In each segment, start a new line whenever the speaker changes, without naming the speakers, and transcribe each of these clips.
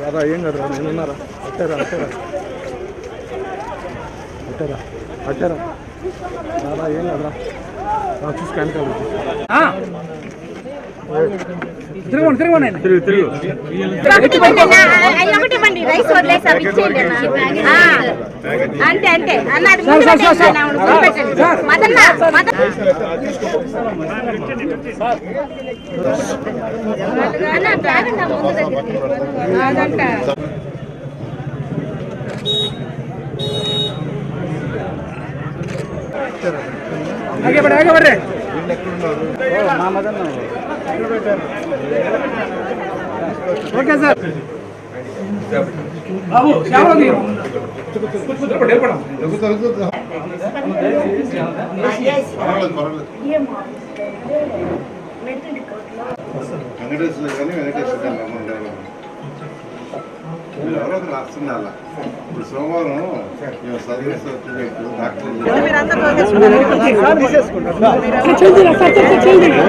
రాదా ఏం కదరా నేనున్నారా అట్టారా అట్టారా అట్టారా అట్టారా ఏం కదరా చూసి
తిరగండి తిరగండి.
తిరుగు తిరుగు
ఒకటి ఇవ్వండి. రైస్ వదిలేసి అవి ఇచ్చేయండి. అంతే అంతే అన్న అది ముందు. మదన్న అన్న దగ్గరికి. అదంట
ఆగే పడి ఆగే పడి ఓకే సార్ బాబు శ్యామలది కూర్చోండి ఏర్పడం
వెంకటేశ్వర కానీ వెంకటేశ్వర కానీ రమ్మంటారు మీరు ఎవరో ఒకరు రాస్తున్నారు. ఇప్పుడు సోమవారం service certificate doctor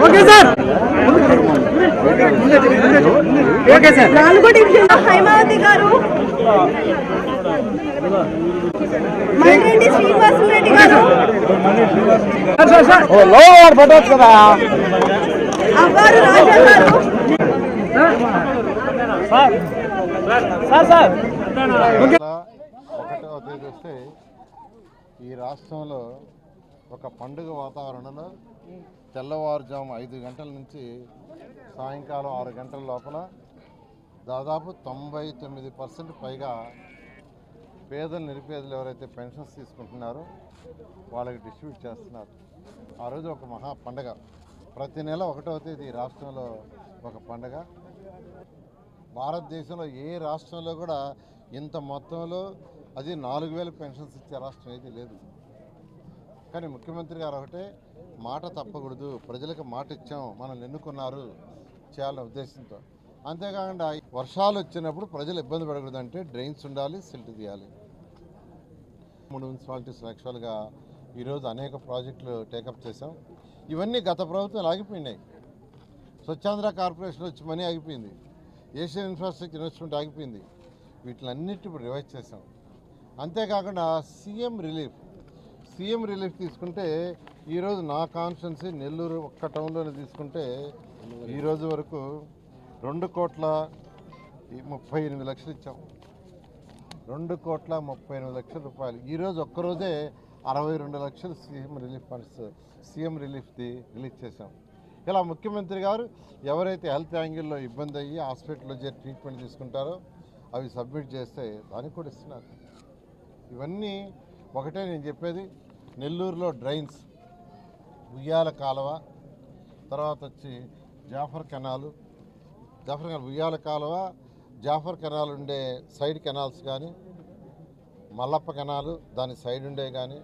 okay sir. Okay sir
నాలుగో డివిజన్ హైమావతి గారు. రెడ్డి గారు.
సార్ సార్
అవ్వారు రాజా గారు.
సార్ సార్
ఒకటో తేదీ వస్తే ఈ రాష్ట్రంలో ఒక పండుగ వాతావరణంలో తెల్లవారుజాము ఐదు గంటల నుంచి సాయంకాలం ఆరు గంటల లోపల దాదాపు తొంభై తొమ్మిది పర్సెంట్ పైగా పేదలు నిరుపేదలు ఎవరైతే పెన్షన్స్ తీసుకుంటున్నారో వాళ్ళకి డిస్ట్రిబ్యూట్ చేస్తున్నారు. ఆ రోజు ఒక మహా పండగ. ప్రతి నెల ఒకటవ తేదీ ఈ రాష్ట్రంలో ఒక పండగ. భారతదేశంలో ఏ రాష్ట్రంలో కూడా ఇంత మొత్తంలో అది నాలుగు వేల పెన్షన్స్ ఇచ్చే రాష్ట్రం ఏది లేదు. కానీ ముఖ్యమంత్రి గారు ఒకటే మాట తప్పకూడదు ప్రజలకు మాట ఇచ్చాం మనల్ని ఎన్నుకున్నారు చేయాలనే ఉద్దేశంతో. అంతేకాకుండా వర్షాలు వచ్చినప్పుడు ప్రజలు ఇబ్బంది పడకూడదు అంటే డ్రైన్స్ ఉండాలి సిల్ట్ తీయాలి. మూడు మున్సిపాలిటీస్ యాక్చువల్గా ఈరోజు అనేక ప్రాజెక్టులు టేకప్ చేశాం. ఇవన్నీ గత ప్రభుత్వం ఆగిపోయినాయి స్వచ్ఛాంధ్ర కార్పొరేషన్ వచ్చి మనీ ఆగిపోయింది. ఏషియన్ ఇన్ఫ్రాస్ట్రక్చర్ ఇన్వెస్ట్మెంట్ ఆగిపోయింది. వీటిలన్నిటి ఇప్పుడు రివైజ్ చేసాం అంతేకాకుండా సీఎం రిలీఫ్ సీఎం రిలీఫ్ తీసుకుంటే ఈరోజు నా కాన్స్టిట్యున్సీ నెల్లూరు ఒక్క టౌన్లోనే తీసుకుంటే ఈరోజు వరకు రెండు కోట్ల ఈ ముప్పై ఎనిమిది లక్షలు ఇచ్చాం. రెండు కోట్ల ముప్పై ఎనిమిది లక్షల రూపాయలు. ఈరోజు ఒక్కరోజే అరవై రెండు లక్షలు సీఎం రిలీఫ్ ఫండ్స్ సీఎం రిలీఫ్ది రిలీజ్ చేశాం. ఇలా ముఖ్యమంత్రి గారు ఎవరైతే హెల్త్ యాంగిల్లో ఇబ్బంది అయ్యి హాస్పిటల్లో చేరి ట్రీట్మెంట్ తీసుకుంటారో అవి సబ్మిట్ చేస్తే దానికి కూడా ఇస్తున్నారు. ఇవన్నీ ఒకటే నేను చెప్పేది నెల్లూరులో డ్రైన్స్ ఉయ్యాల కాలువ తర్వాత వచ్చి జాఫర్ కెనాలు జాఫర్ కెనాల్ ఉయ్యాల కాలువ జాఫర్ కెనాల్ ఉండే సైడ్ కెనాల్స్ కానీ మల్లప్ప కెనాలు దాని సైడ్ ఉండే కానీ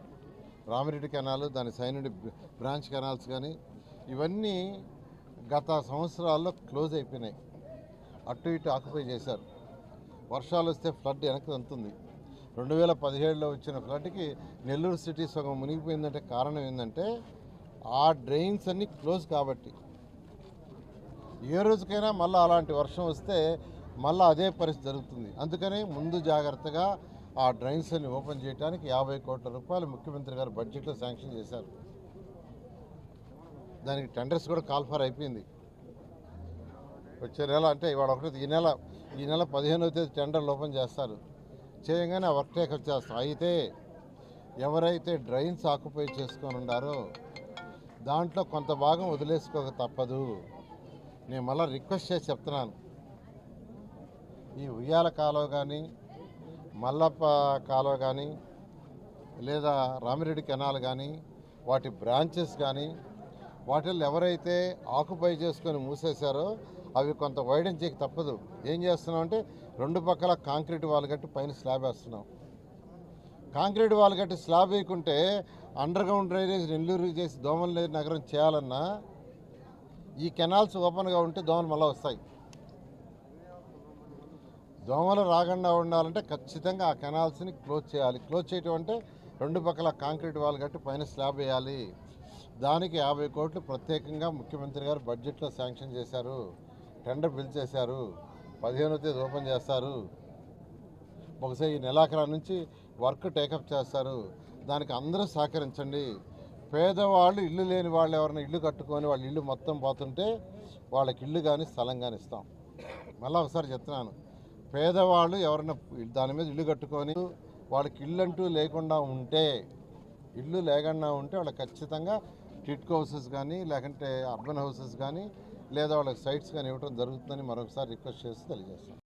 రామిరెడ్డి కెనాలు దాని సైడ్ నుండి బ్రాంచ్ కెనాల్స్ కానీ ఇవన్నీ గత సంవత్సరాల్లో క్లోజ్ అయిపోయినాయి. అటు ఇటు ఆక్యుపై చేశారు. వర్షాలు వస్తే ఫ్లడ్ వెనక్కి అంతుంది రెండు వేల పదిహేడులో వచ్చిన ఫ్లడ్కి నెల్లూరు సిటీ సగం మునిగిపోయిందంటే కారణం ఏంటంటే ఆ డ్రైన్స్ అన్నీ క్లోజ్ కాబట్టి. ఏ రోజుకైనా మళ్ళీ అలాంటి వర్షం వస్తే మళ్ళీ అదే పరిస్థితి జరుగుతుంది. అందుకని ముందు జాగ్రత్తగా ఆ డ్రైన్స్ అన్ని ఓపెన్ చేయడానికి యాభై కోట్ల రూపాయలు ముఖ్యమంత్రి గారు బడ్జెట్లో శాంక్షన్ చేశారు. దానికి టెండర్స్ కూడా కాల్ఫర్ అయిపోయింది. వచ్చే నెల అంటే ఇవాళ ఒకటి ఈ నెల ఈ నెల పదిహేనవ తేదీ టెండర్లు ఓపెన్ చేస్తారు. చేయగానే ఆ వర్క్ టేక్ వచ్చేస్తాం అయితే ఎవరైతే డ్రైన్స్ ఆక్యుపై చేసుకొని ఉండారో దాంట్లో కొంత భాగం వదిలేసుకోక తప్పదు. నేను మళ్ళీ రిక్వెస్ట్ చేసి చెప్తున్నాను. ఈ ఉయ్యాల కాలువ కానీ మల్లప్ప కాలువ కానీ లేదా రామిరెడ్డి కెనాల్ కానీ వాటి బ్రాంచెస్ కానీ వాటిల్లో ఎవరైతే ఆక్యుపై చేసుకొని మూసేశారో అవి కొంత వైడెన్ చేయక తప్పదు. ఏం చేస్తున్నాం అంటే రెండు పక్కల కాంక్రీట్ వాల్ కట్టి పైన స్లాబ్ వేస్తున్నాం. కాంక్రీట్ వాల్ కట్టి స్లాబ్ వేయకుంటే అండర్ గ్రౌండ్ డ్రైనేజ్ నెల్లూరు చేసి దోమల నగరం చేయాలన్నా ఈ కెనాల్స్ ఓపెన్గా ఉంటే దోమలు మళ్ళీ వస్తాయి. దోమలు రాకుండా ఉండాలంటే ఖచ్చితంగా ఆ కెనాల్స్ని క్లోజ్ చేయాలి. క్లోజ్ చేయటం అంటే రెండు పక్కల కాంక్రీట్ వాల్ కట్టి పైన స్లాబ్ వేయాలి. దానికి యాభై కోట్లు ప్రత్యేకంగా ముఖ్యమంత్రి గారు బడ్జెట్లో శాంక్షన్ చేశారు టెండర్ పిలిచేశారు పదిహేనో తేదీ ఓపెన్ చేస్తారు. ఒకసారి ఈ నెలాఖరా నుంచి వర్క్ టేకప్ చేస్తారు. దానికి అందరూ సహకరించండి. పేదవాళ్ళు ఇల్లు లేని వాళ్ళు ఎవరైనా ఇల్లు కట్టుకొని వాళ్ళ ఇల్లు మొత్తం పోతుంటే వాళ్ళకి ఇల్లు కానీ స్థలం కానీ ఇస్తాం. మళ్ళీ ఒకసారి చెప్తున్నాను. పేదవాళ్ళు ఎవరైనా దాని మీద ఇల్లు కట్టుకొని వాళ్ళకి ఇల్లు అంటూ లేకుండా ఉంటే ఇల్లు లేకుండా ఉంటే వాళ్ళకి ఖచ్చితంగా టిట్కో హౌసెస్ కానీ లేకుంటే అర్బన్ హౌసెస్ కానీ లేదా వాళ్ళకి సైట్స్ కానీ ఇవ్వడం జరుగుతుందని మరొకసారి రిక్వెస్ట్ చేసి తెలియజేస్తాం